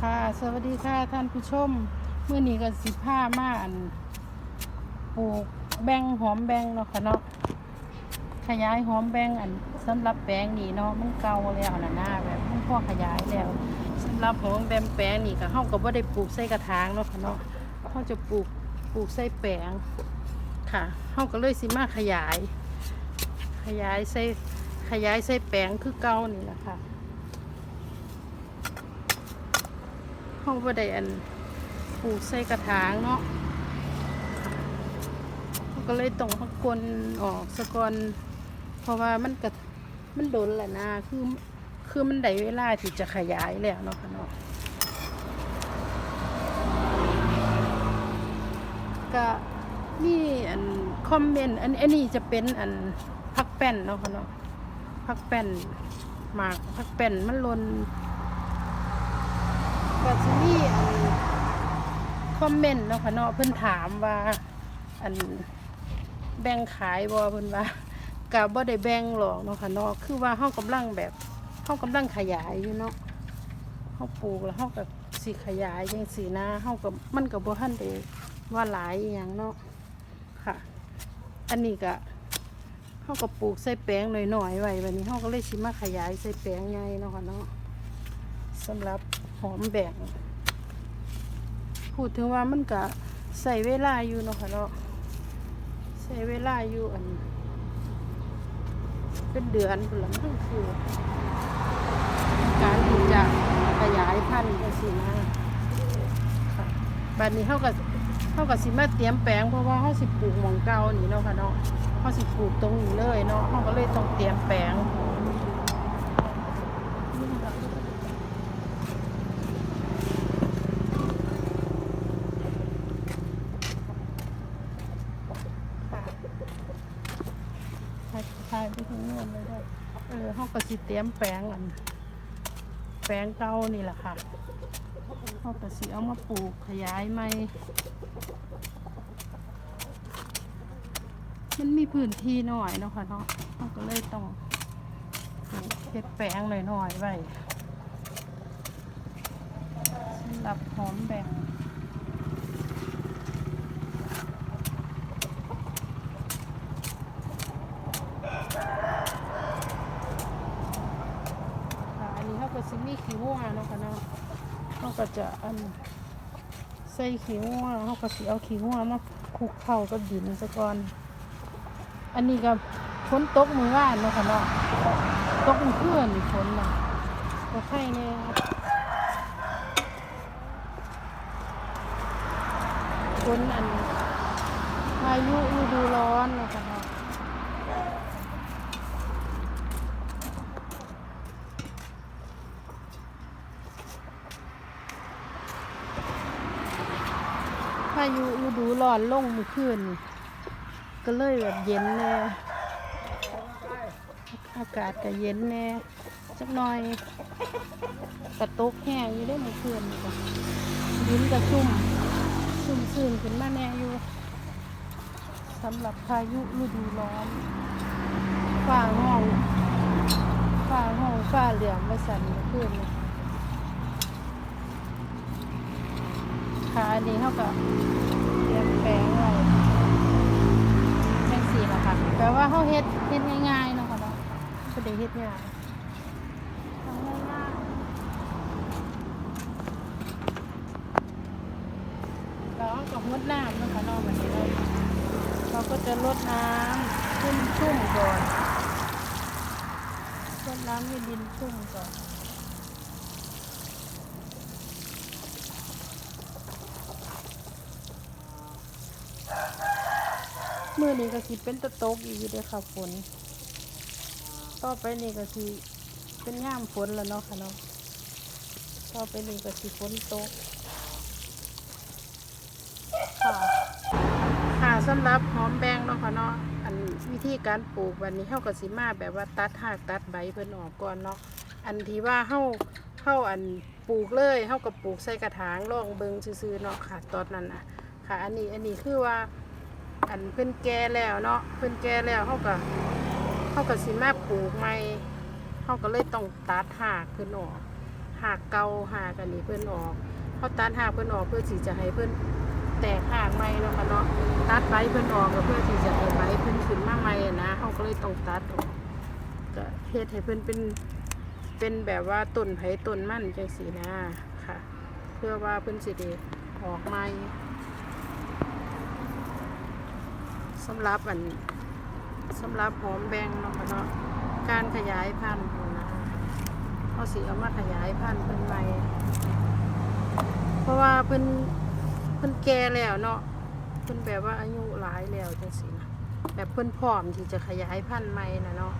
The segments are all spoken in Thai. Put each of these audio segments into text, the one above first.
ค่ะ สวัสดีค่ะท่านผู้ชมเมื่อนี้ก็สิผ้ามาอันปลูกแบงหอมแบงเนาะค่ะเนาะขยายหอมแบงอันสำหรับแปลงนี่เนาะมันเก่าแล้วนะหน้าแบบมันพ่อขยายแล้วสำหรับหอมแบงแปลงนี่ก็เฮาก็บ่ได้ปลูกใส่กระถางเนาะค่ะเนาะเฮาจะปลูกปลูกใส่แปลงค่ะเฮาก็เลยสิมาขยาย ขยายใส่ขยายใส่แปลงคือเก่านี่แหละค่ะ ห้องบ่ได้อันปลูกใส่กระถางเนาะเขาก็เลยต้องพักกลนออกสะกอนเพราะว่ามันกระมันโดนแหละนะคือคือมันได้เวลาที่จะขยายแล้วเนาะค่ะเนาะก็นี่อันคอมเมนต์อันอันนี้จะเป็นอันพักแป้นเนาะค่ะเนาะพักแป้นหมากพักแป้นมันหลน ก็สิมีอันคอมเมนต์เนาะค่ะเนาะเพิ่นถามว่า อันแบ่งขายบ่เพิ่นว่าก็บ่ได้แบ่งหรอกเนาะค่ะเนาะคือว่าเฮากำลังแบบเฮากำลังขยายอยู่เนาะเฮาปลูกแล้วเฮาก็สิขยายจังซี่นะเฮาก็มันก็บ่ทันได้ว่าหลายอหยังเนาะค่ะ อันนี้ก็เฮาก็ปลูกใส่แปลงหน่อยๆไว้บัดนี้เฮาก็เลยสิมาขยายใส่แปลงใหญ่เนาะค่ะเนาะสำหรับ หอมแบ่งพูดถึงว่ามันก็ใส่เวลาอยู่เนาะค่ะเนาะใส่เวลาอยู่อัน เป็นเดือนพุ่นละมันคือ การที่จะขยายพันธุ์จังซี่นะบัดนี้เฮาก็เฮาก็สิมาเตรียมแปลงเพราะว่าเฮาสิปลูกหม่องเก่านี่เนาะค่ะเนาะเฮาสิปลูกตรงนี้เลยเนาะเฮาก็เลยต้องเตรียมแปลง ค่ะถ่ายถ่ายไปถึงนู่นเลยได้เออห้องก็สิเตรียมแปลงอันแปลงเก่านี่แหละค่ะห้องก็สิเอามาปลูกขยายใหม่มันมีพื้นที่หน่อยเนาะค่ะเนาะห้องก็เลยต้องปลูกเฮ็ดแปลงหน่อยๆไว้สำหรับหอมแบ่ง ค่ะอันนี้เขาก็สิมีขี้วัวเนาะค่ะเนาะเขา ก็จะอันใส่ขี้วัวเขาก็สิเอาขี้วัวมาคลุกเข้ากับดินซะก่อน อันนี้ก็ฝนตกมือว่านเนาะค่ะเนาะตกมือเพื่อนฝนน่ะก็ไข่เนี่ยฝนอันพายุฤดูร้อนเนาะค่ะเนาะพายุฤดูร้อนลงมือคืนนี่ก็เลยแบบเย็นแน่อากาศก็เย็นแน่จักหน่อยกระตกแห้งอยู่ได้มือคืนนี่ก็ดินก็ชุ่มชุ่มซื่นขึ้นมาแน่อยู่สำหรับพายุฤดูร้อนฝ้าห้องฝ้าห้องฝ้าเหลืองมาสั่นมือคืนนี่ ค่ะอันนี้เขาก็เตรียมแปลงไว้แปลงสีละค่ะแปลว่าเขาเฮ็ดเฮ็ดง่ายๆเนาะค่ะเนาะก็ได้เฮ็ดง่ายทำง่ายๆแล้วก็งดน้ำเนาะค่ะเนาะวันนี้เราเราก็จะลดน้ำชุ่มชุ่มก่อนลดน้ำให้ดินชุ่มก่อน มื่อนี้ก็สิเป็นตะตกอีกเด้อค่ะฝน ต่อไปนี่ก็สิเป็นย่ามฝนแล้วเนาะค่ะเนาะ ต่อไปนี่ก็สิฝนตก ค่ะ ค่ะสำหรับหอมแบงเนาะค่ะเนาะ อันวิธีการปลูกวันนี้เฮาก็สิมาแบบว่าตัดหากตัดใบเพิ่นออกก่อนเนาะ อันที่ว่าเฮาเฮาอันปลูกเลยเฮาก็ปลูกใส่กระถางรองเบิงซื่อๆเนาะค่ะ ตอนนั้นน่ะ ค่ะ อันนี้อันนี้คือว่า อันเพิ่นแก่แล้วเนาะเพิ่นแก่แล้วเขาก็เขาก็สิมาปลูกใหม่เขาก็เลยต้องตัดหากเพิ่นออกหากเกาหากอันนี้เพิ่นออกเขาตัดหากเพิ่นออกเพื่อที่จะให้เพิ่นแตกหากใหม่เนาะค่ะเนาะตัดใบเพิ่นออกก็เพื่อที่จะให้ใบเพิ่นขึ้นมาใหม่นะเขาก็เลยต้องตัดออกก็เฮ็ดให้เพิ่นเป็นเป็นแบบว่าต้นไผต้นมั่นจังสีนะค่ะ เพื่อว่าเพิ่นสิได้ออกใหม่ สำหรับอันสำหรับหอมแบงเนาะเนาะการขยายพันธุ์นะเขาสิเอามาขยายพันธุ์เพิ่นใหม่เพราะว่าเพิ่นเพิ่นแก่แล้วเนาะเพิ่นแบบว่าอายุหลายแล้วจังซี่นะแบบเพิ่นพร้อมที่จะขยายพันธุ์ใหม่นะเนาะ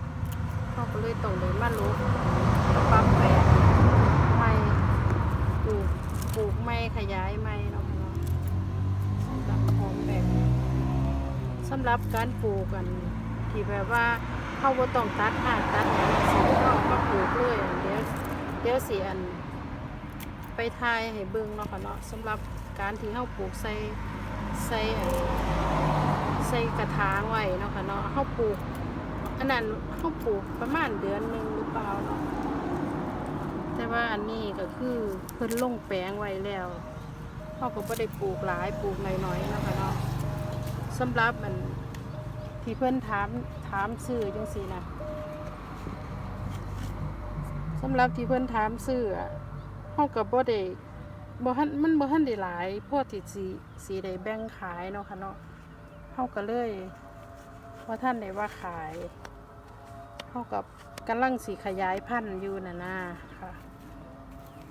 เขาก็เลยต้องเลยมาลดแล้วปรับแปลงใหม่ปลูกปลูกใหม่ขยายใหม่เนาะเนาะ สำหรับการปลูกกัน ที่แบบว่าเขาบ่ต้องตัดหาตัดหยังสิเขาเอามาปลูกเลยอันเดี๋ยวเดี๋ยวสิอัน ไปทายให้เบิ่งเนาะค่ะเนาะสำหรับการที่เฮาปลูกใส่ใส่อันใส่กระถางไว้เนาะค่ะเนาะเฮาปลูกอันนั้นเฮาปลูกประมาณเดือนหนึงหรือเปล่าเนาะแต่ว่าอันนี้ก็คือเพิ่นลงแปลงไว้แล้วเฮาก็บ่ได้ปลูกหลายปลูกน้อยๆเนาะค่ะเนาะ สำหรับอันที่เพิ่อนถามถามซื้อจังซี่นะสำหรับที่เพิ่อนถามซื้ออะเฮาก็บ่ได้บ่ทันมันบ่ทันได้หลายพอที่สิสิได้แบ่งขายเนาะค่ะเนาะเฮาก็เลยบ่ทันได้ว่าขายเฮากับกำลังสิขยายพันธุ์อยู่น่ะนะค่ะ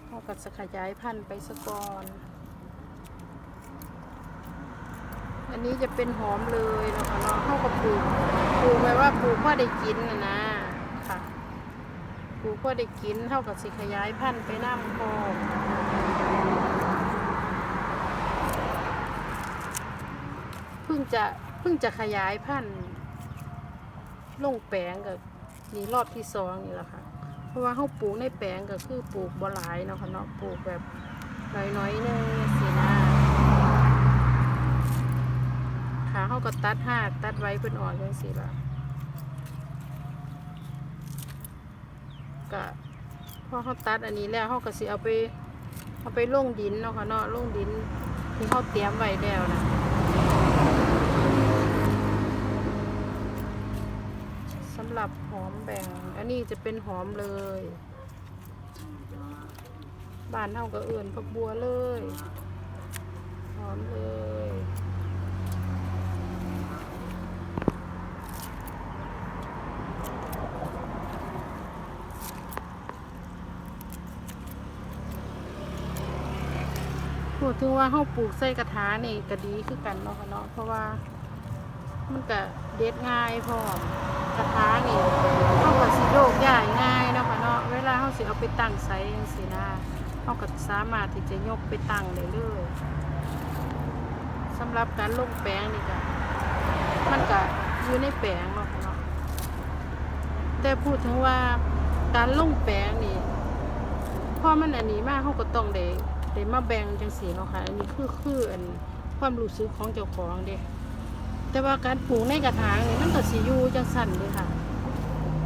เฮาก็จะขยายพันธุ์ไปซะก่อน อันนี้จะเป็นหอมเลยเนาะค่ะเนาะเฮาก็ปลูกปลูกไว้ว่าปลูกพ่อได้กินนะนะค่ะปลูกก็ได้กินเท่ากับสิขยายพันธุ์ไปน้ำพอเพิ่งจะเพิ่งจะขยายพันธุ์ลงแปลงกับนี่รอบที่สองนี่แหละค่ะ เพราะว่าเขาปลูกในแปลงก็คือปลูกบ่หลายเนาะค่ะเนาะปลูกแบบน้อยๆหนึงสินะขาเขาก็ตัดหากตัดไว้เพิ่นอ่อนจังสิล่ะก็พอเขาตัดอันนี้แล้วเขาก็สิเอาไปเอาไปลงดินเนาะค่ะเนาะลงดินที่เขาเตรียมไว้แล้วนะสำหรับหอมแบ่ง อันนี้จะเป็นหอมเลยบ้านเฮาก็เอื่นผักบัวเลย หอมเลย ถึงว่าเฮาปลูกใส่กระถางนี่ก็ดีคือกันเนาะค่ะเนาะเพราะว่ามันก็เด็ดง่ายพร้อมกระถางนี่เฮาก็สิโยกย้ายง่ายเนาะค่ะเนาะเวลาเฮาสิเอาไปตั้งไสจังซี่นะเฮาก็สามารถที่จะยกไปตั้งได้เลยสำหรับการลงแปลงนี่ก็มันก็อยู่ในแปลงเนาะค่ะเนาะแต่พูดถึงว่าการลงแปลงนี่พอมันอันนี้มากเขาก็ต้องได้ ได้มาแบ่งจังสีเนาะค่ะ อันนี้คือคืออันความรู้สึกของเจ้าของเด้แต่ว่าการปลูกในกระถางนี่มันก็สิอยู่จังสั่นเลยค่ะ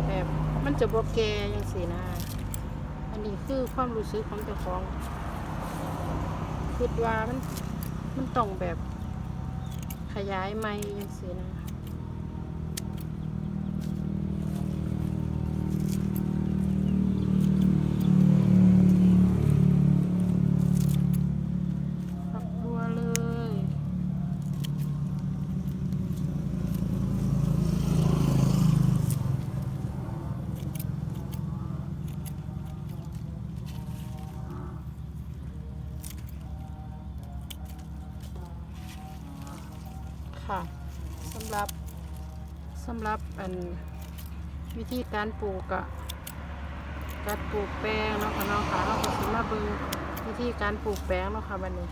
แบบมันจะบ่แก่จังสีนะ อันนี้คือความรู้สึกของเจ้าของคิดว่ามันมันต้องแบบขยายไม่จังสีนะ อันวิธีการปลูกอะการปลูกแป้งเนาะค่ะเนาะค่ะเราก็สิมาเบิ่งวิธีการปลูกแป้งเนาะค่ะวันนี้